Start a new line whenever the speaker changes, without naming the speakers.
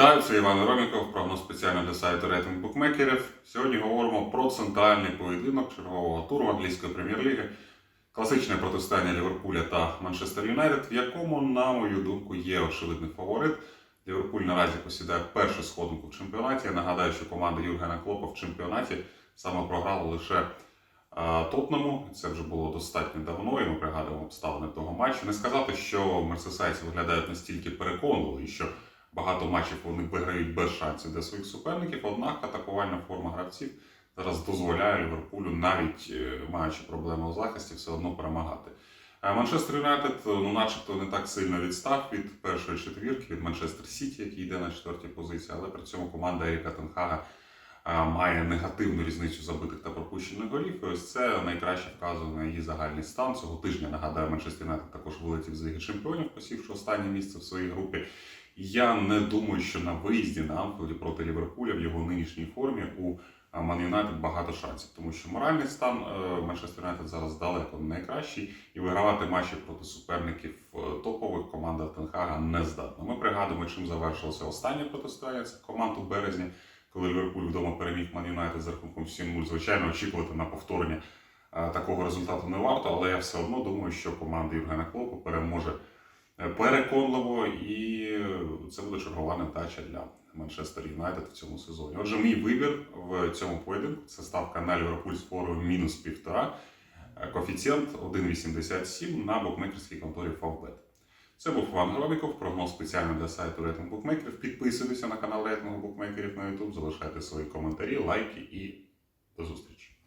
Вітаю, це Іван Роміков, прогноз спеціально для сайту рейтинг букмекерів. Сьогодні говоримо про центральний поєдинок чергового туру англійської прем'єр-ліги, класичне протистояння Ліверпуля та Манчестер Юнайтед, в якому, на мою думку, є очевидний фаворит. Ліверпуль наразі посідає першу сходинку в чемпіонаті. Я нагадаю, що команда Юргена Клопа в чемпіонаті саме програла лише а, Тотнему. Це вже було достатньо давно, і ми пригадуємо обставини того матчу. Не сказати, що мерсесайці виглядають настільки переконливо що багато матчів вони виграють без шансів для своїх суперників. Однак атакувальна форма гравців зараз дозволяє Ліверпулю, навіть е, маючи проблеми у захисті, все одно перемагати. А Манчестер Юнайтед, ну, начебто, не так сильно відстав від першої четвірки, від Манчестер Сіті, який йде на четвертій позиції, але при цьому команда Еріка Тенхага має негативну різницю забитих та пропущених голів. І ось це найкраще вказує на її загальний стан. Цього тижня нагадаю, Манчестер Юнайтед також вилетів з Ліги Чемпіонів, посівши останнє місце в своїй групі. Я не думаю, що на виїзді на Анфілді проти Ліверпуля в його нинішній формі у Ман Юнайтед багато шансів, тому що моральний стан е, Манчестер Юнайтед зараз далеко не найкращий, і вигравати матчі проти суперників е, топових команда Тенхага не здатна. Ми пригадуємо, чим завершилося останнє протистояння. Команд у березні, коли Ліверпуль вдома переміг Ман Юнайтед за рахунком 7-0. Звичайно, очікувати на повторення е, такого результату не варто, але я все одно думаю, що команда Євгена Клопа переможе е, переконливо, і це буде чергова невдача для Манчестер Юнайтед в цьому сезоні. Отже, мій вибір в цьому поєдинку це ставка на Ліверпуль форою мінус півтора, е, коефіцієнт 1,87 на букмекерській конторі Favbet. Це був Іван Громіков, прогноз спеціально для сайту рейтинг букмекерів. Підписуйтеся на канал рейтингу букмекерів на YouTube, залишайте свої коментарі, лайки і до зустрічі.